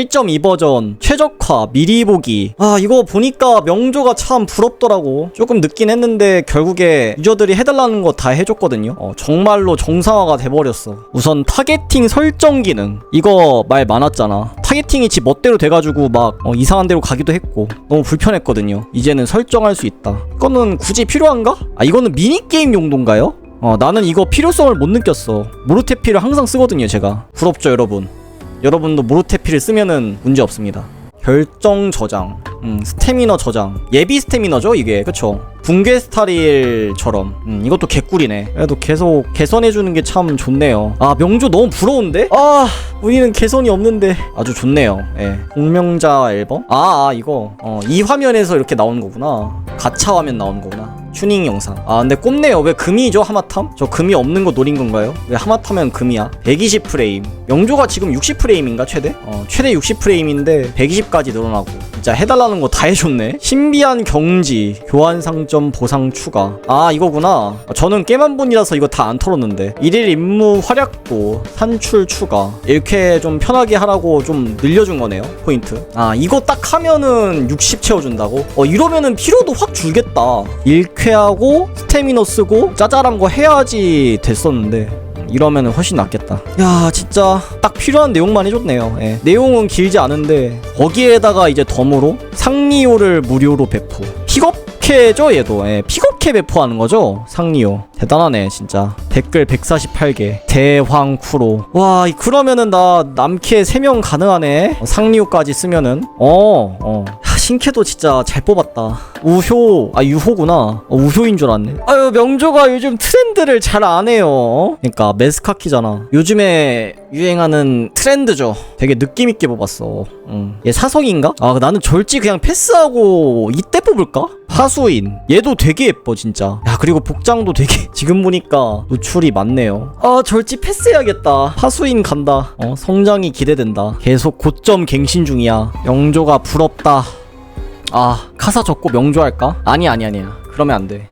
1.2 버전 최적화 미리 보기. 아 이거 보니까 명조가 참 부럽더라고. 조금 늦긴 했는데 결국에 유저들이 해달라는 거 다 해줬거든요. 어, 정말로 정상화가 돼버렸어. 우선 타겟팅 설정 기능. 이거 말 많았잖아. 타겟팅이 지 멋대로 돼가지고 막 어, 이상한 데로 가기도 했고. 너무 불편했거든요. 이제는 설정할 수 있다. 이거는 굳이 필요한가? 아 이거는 미니게임 용도인가요? 어 나는 이거 필요성을 못 느꼈어. 모르테피를 항상 쓰거든요 제가. 부럽죠 여러분 여러분도 모로테피를 쓰면은 문제 없습니다. 결정 저장, 음, 스태미너 저장, 예비 스태미너죠 이게, 그쵸? 붕괴 스타릴처럼, 음, 이것도 개꿀이네. 그래도 계속 개선해주는 게 참 좋네요. 아 명조 너무 부러운데? 아 우리는 개선이 없는데 아주 좋네요. 예, 공명자 앨범. 아, 아 이거 어, 이 화면에서 이렇게 나오는 거구나. 가차 화면 나오는 거구나. 튜닝 영상. 아 근데 꼽네요. 왜 금이죠 하마탐? 저 금이 없는 거 노린 건가요? 왜 하마탐은 금이야? 120 프레임. 영조가 지금 60 프레임인가 최대? 어 최대 60 프레임인데 120까지 늘어나고. 진짜 해달라는 거 다 해줬네. 신비한 경지, 교환 상점 보상 추가. 아 이거구나. 저는 깨만 분이라서 이거 다 안 털었는데. 일일 임무 활약도 산출 추가. 이렇게 좀 편하게 하라고 좀 늘려준 거네요. 포인트. 아 이거 딱 하면은 60 채워준다고? 어 이러면은 피로도 확 줄겠다. 1쾌하고 스태미너 쓰고 짜잘한 거 해야지 됐었는데. 이러면 훨씬 낫겠다. 야, 진짜 딱 필요한 내용만 해줬네요. 예. 내용은 길지 않은데 거기에다가 이제 덤으로 상리오를 무료로 배포. 픽업캐죠, 얘도. 예. 픽업캐 배포하는 거죠, 상리오. 대단하네, 진짜. 댓글 148개. 대황쿠로. 와, 이- 그러면은 나 남캐 3명 가능하네. 어, 상리오까지 쓰면은. 어, 어. 하, 신캐도 진짜 잘 뽑았다. 우효, 아, 유호구나. 어, 우효인 줄 알았네. 아유, 명조가 요즘 트렌드를 잘 안 해요. 그러니까, 메스카키잖아. 요즘에 유행하는 트렌드죠. 되게 느낌 있게 뽑았어. 응. 얘 사성인가? 아, 나는 절지 그냥 패스하고 이때 뽑을까? 하수인. 얘도 되게 예뻐, 진짜. 야, 그리고 복장도 되게, 지금 보니까 노출이 많네요. 아, 절지 패스해야겠다. 하수인 간다. 어, 성장이 기대된다. 계속 고점 갱신 중이야. 영조가 부럽다. 아 카사 적고 명조할까? 아니 아니 아니야 그러면 안돼